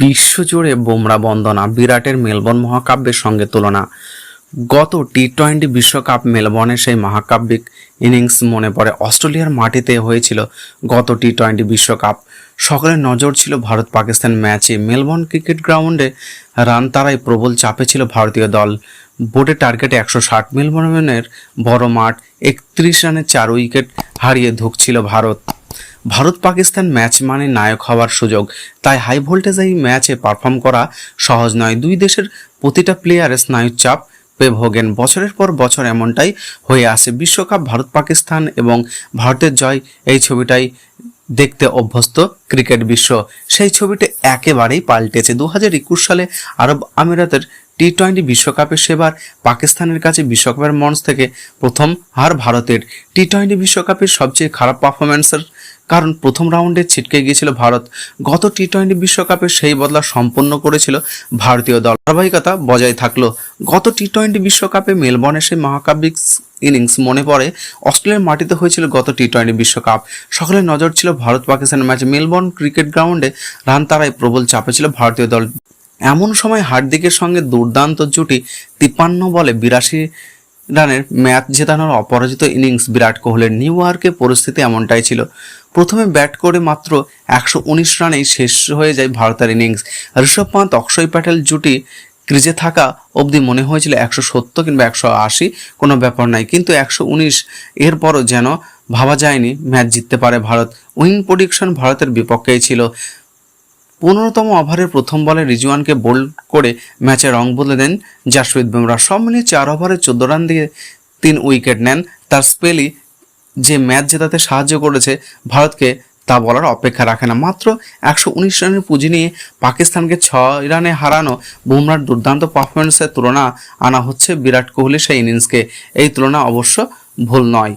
বিশ্বজুড়ে বোমরা বন্দনা, বিরাটের মেলবোর্ন মহাকাব্যের সঙ্গে তুলনা। গত টি টোয়েন্টি বিশ্বকাপ মেলবোর্নের সেই মহাকাব্যিক ইনিংস মনে পড়ে। অস্ট্রেলিয়ার মাটিতে হয়েছিল গত টি টোয়েন্টি বিশ্বকাপ। সকলের নজর ছিল ভারত পাকিস্তান ম্যাচে। মেলবোর্ন ক্রিকেট গ্রাউন্ডে রান তারাই প্রবল চাপে ছিল ভারতীয় দল। বোর্ডে টার্গেটে একশো ষাট মেলবোর্নের বড় মাঠ, একত্রিশ রানে চার উইকেট হারিয়ে ধুকছিল ভারত। ভারত পাকিস্তান ম্যাচ মানে নায়ক হওয়ার সুযোগ। তাই হাই ভোল্টেজ এই ম্যাচে পারফর্ম করা সহজ নয়। দুই দেশের প্রতিটা প্লেয়ারের স্নায়ুর চাপ পেয়ে ভোগেন বছরের পর বছর এমনটাই হয়ে আসে বিশ্বকাপ, ভারত পাকিস্তান এবং ভারতের জয় এই ছবিটাই দেখতে অভ্যস্ত ক্রিকেট বিশ্ব। সেই ছবিটি একেবারেই পাল্টেছে। দু হাজার একুশ সালে আরব আমিরাতের টি টোয়েন্টি বিশ্বকাপে সেবার পাকিস্তানের কাছে বিশ্বকাপের মঞ্চ থেকে প্রথম হার ভারতের। টি টোয়েন্টি বিশ্বকাপের সবচেয়ে খারাপ পারফরম্যান্সের কারণ প্রথম রাউন্ডে ছিটকে গিয়েছিল ভারত। গত টি টোয়েন্টি বিশ্বকাপে সেই বদলা সম্পন্ন করেছিল ভারতীয় দল। ধারাবাহিকতা বজায় থাকল। গত টি টোয়েন্টি বিশ্বকাপে মেলবর্নে সেই মহাকাব্যিক ইনিংস মনে পড়ে। অস্ট্রেলিয়ার মাটিতে হয়েছিল গত টি টোয়েন্টি বিশ্বকাপ। সকলের নজর ছিল ভারত পাকিস্তানের ম্যাচ মেলবর্ন ক্রিকেট গ্রাউন্ডে রান তারাই প্রবল চাপে ছিল ভারতীয় দল। এমন সময় হার্দিকের সঙ্গে দুর্দান্ত জুটি তিপ্পান্ন বলে বিরাশি রানের ম্যাচ জেতানোর অপরাজিত ইনিংস বিরাট কোহলির নিউ ইয়র্কে পরিস্থিতি এমনটাই ছিল। প্রথমে ব্যাট করে মাত্র একশো উনিশ রানেই শেষ হয়ে যায় ভারতের ইনিংস। ঋষভ পান্ত অক্ষয় প্যাটেল জুটি ক্রিজে থাকা অবধি মনে হয়েছিল একশো সত্তর কিংবা একশো আশি, কোনো ব্যাপার নাই। কিন্তু একশো উনিশ এরপরও যেন ভাবা যায়নি ম্যাচ জিততে পারে ভারত। উইন প্রেডিকশন ভারতের বিপক্ষেই ছিল। পনেরোতম ওভারের প্রথম বলে রিজওয়ানকে বোল্ড করে ম্যাচে রং বদলে দেন জাসপ্রীত বুমরা। সব মিলিয়ে চার ওভারে চোদ্দ রান দিয়ে তিন উইকেট নেন। তার স্পেলই যে ম্যাচ জেতাতে সাহায্য করেছে, ভারতকে তা বলার অপেক্ষা রাখে না। মাত্র একশো উনিশ রানের পুঁজি নিয়ে পাকিস্তানকে ছয় রানে হারানো বুমরার দুর্দান্ত পারফরমেন্সের তুলনা আনা হচ্ছে বিরাট কোহলির সেই ইনিংসকে। এই তুলনা অবশ্য ভুল নয়।